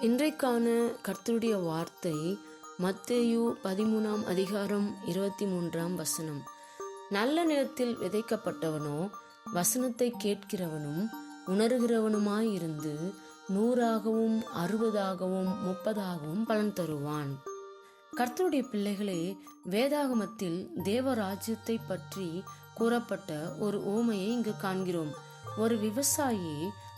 இன்றைக்கான கர்த்தருடைய வார்த்தை மத்தேயு பதிமூணாம் அதிகாரம் இருபத்தி மூன்றாம் வசனம். நல்ல நிலத்தில் விதைக்கப்பட்டவனோ வசனத்தை கேட்கிறவனும் உணர்கிறவனுமாயிருந்து நூறாகவும் அறுபதாகவும் முப்பதாகவும் பலன் தருவான். கர்த்தருடைய பிள்ளைகளே வேதாகமத்தில் தேவராஜ்யத்தை பற்றி கூறப்பட்ட ஒரு ஓமையை இங்கு காண்கிறோம். ஒரு விவசாயி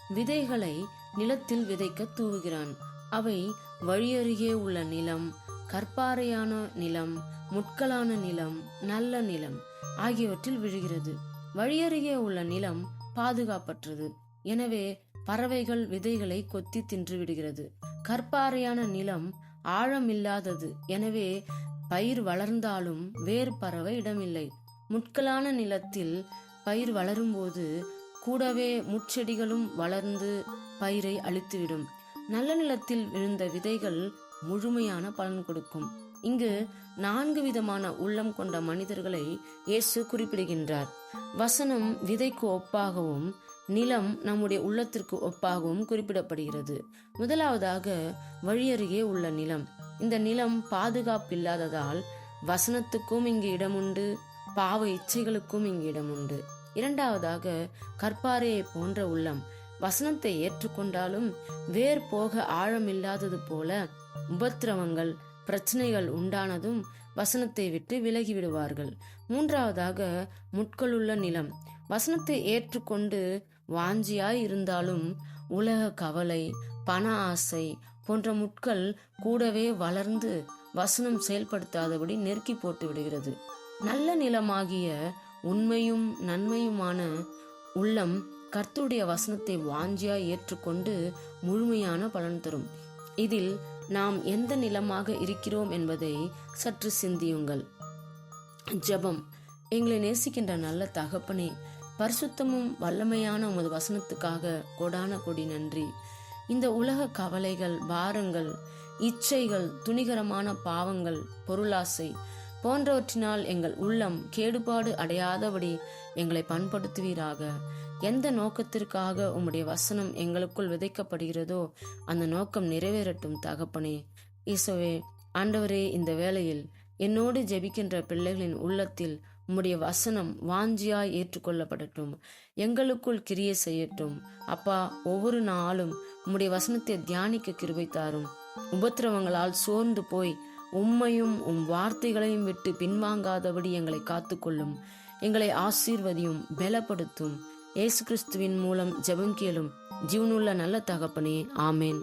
விதைகளை நிலத்தில் விதைக்க தூவுகிறான். அவை வழியருகே உள்ள நிலம் கற்பாறையான நிலம் முட்களான நிலம் நல்ல நிலம் ஆகியவற்றில் விழுகிறது. வழியருகே உள்ள நிலம் பாதுகாப்பற்றது. எனவே பறவைகள் விதைகளை கொத்தி தின்று விடுகிறது. கற்பாறையான நிலம் ஆழமில்லாதது. எனவே பயிர் வளர்ந்தாலும் வேறு பறவை இடமில்லை. முட்களான நிலத்தில் பயிர் வளரும்போது கூடவே முட்செடிகளும் வளர்ந்து பயிரை அழித்துவிடும். நல்ல நிலத்தில் விழுந்த விதைகள் முழுமையான பலன் கொடுக்கும். இங்கு நான்கு விதமான உள்ளம் கொண்ட மனிதர்களை இயேசு குறிப்பிடுகின்றார். வசனம் விதைக்கு ஒப்பாகவும் நிலம் நம்முடைய உள்ளத்திற்கு ஒப்பாகவும் குறிப்பிடப்படுகிறது. முதலாவதாக வழியருகே உள்ள நிலம். இந்த நிலம் பாதுகாப்பில்லாததால் வசனத்துக்கும் இங்கு இடமுண்டு பாவ இச்சைகளுக்கும் இங்கு இடமுண்டு. இரண்டாவதாக கற்பாறையை போன்ற உள்ளம் வசனத்தை ஏற்றுக்கொண்டாலும் வேர் போக ஆழமில்லாதது போல உபத்திரவங்கள் பிரச்சனைகள் உண்டானதும் வசனத்தை விட்டு விலகி விடுவார்கள் மூன்றாவதாக முட்களுள்ள நிலம் வசனத்தை ஏற்றுக்கொண்டு வாஞ்சியாய் இருந்தாலும் உலக கவலை பண ஆசை போன்ற முட்கள் கூடவே வளர்ந்து வசனம் செயல்படுத்தாதபடி நெருக்கி போட்டு விடுகிறது நல்ல நிலமாகிய உண்மையும் நன்மையுமான உள்ளம் கர்த்தருடைய வசனத்தை வாஞ்சியாய் ஏற்றுக்கொண்டு முழுமையான பலன் தரும். இதில் நாம் எந்த நிலமாக இருக்கிறோம் என்பதை சற்று சிந்தியுங்கள். ஜெபம். எங்களை நேசிக்கின்ற நல்ல தகப்பனே பரிசுத்தமும் வல்லமையான உமது வசனத்துக்காக கொடான கொடி நன்றி. இந்த உலக கவலைகள் பாரங்கள் இச்சைகள் துணிகரமான பாவங்கள் பொருளாசை போன்றவற்றினால் எங்கள் உள்ளம் கேடுபாடு அடையாதபடி எங்களை பண்படுத்துவீராக. எந்த நோக்கத்திற்காக உம்முடைய வசனம் எங்களுக்குள் விதைக்கப்படுகிறதோ அந்த நோக்கம் நிறைவேறட்டும் தகப்பனே. ஈசோவே ஆண்டவரே இந்த வேளையில் என்னோடு ஜெபிக்கின்ற பிள்ளைகளின் உள்ளத்தில் உம்முடைய வசனம் வாஞ்சியாய் ஏற்றுக்கொள்ளப்படட்டும். எங்களுக்குள் கிரிய செய்யட்டும். அப்பா ஒவ்வொரு நாளும் உம்முடைய வசனத்தை தியானிக்க கிருபை தாரும். உபத்திரவங்களால் சோர்ந்து போய் உம்மையும் உம் வார்த்தைகளையும் விட்டு பின்வாங்காதபடி எங்களை காத்துக்கொள்ளும். எங்களை ஆசீர்வதியும் பலப்படுத்தும். இயேசு கிறிஸ்துவின் மூலம் ஜெபம் கேளும். ஜீவனுள்ள நல்ல தகப்பனே ஆமேன்.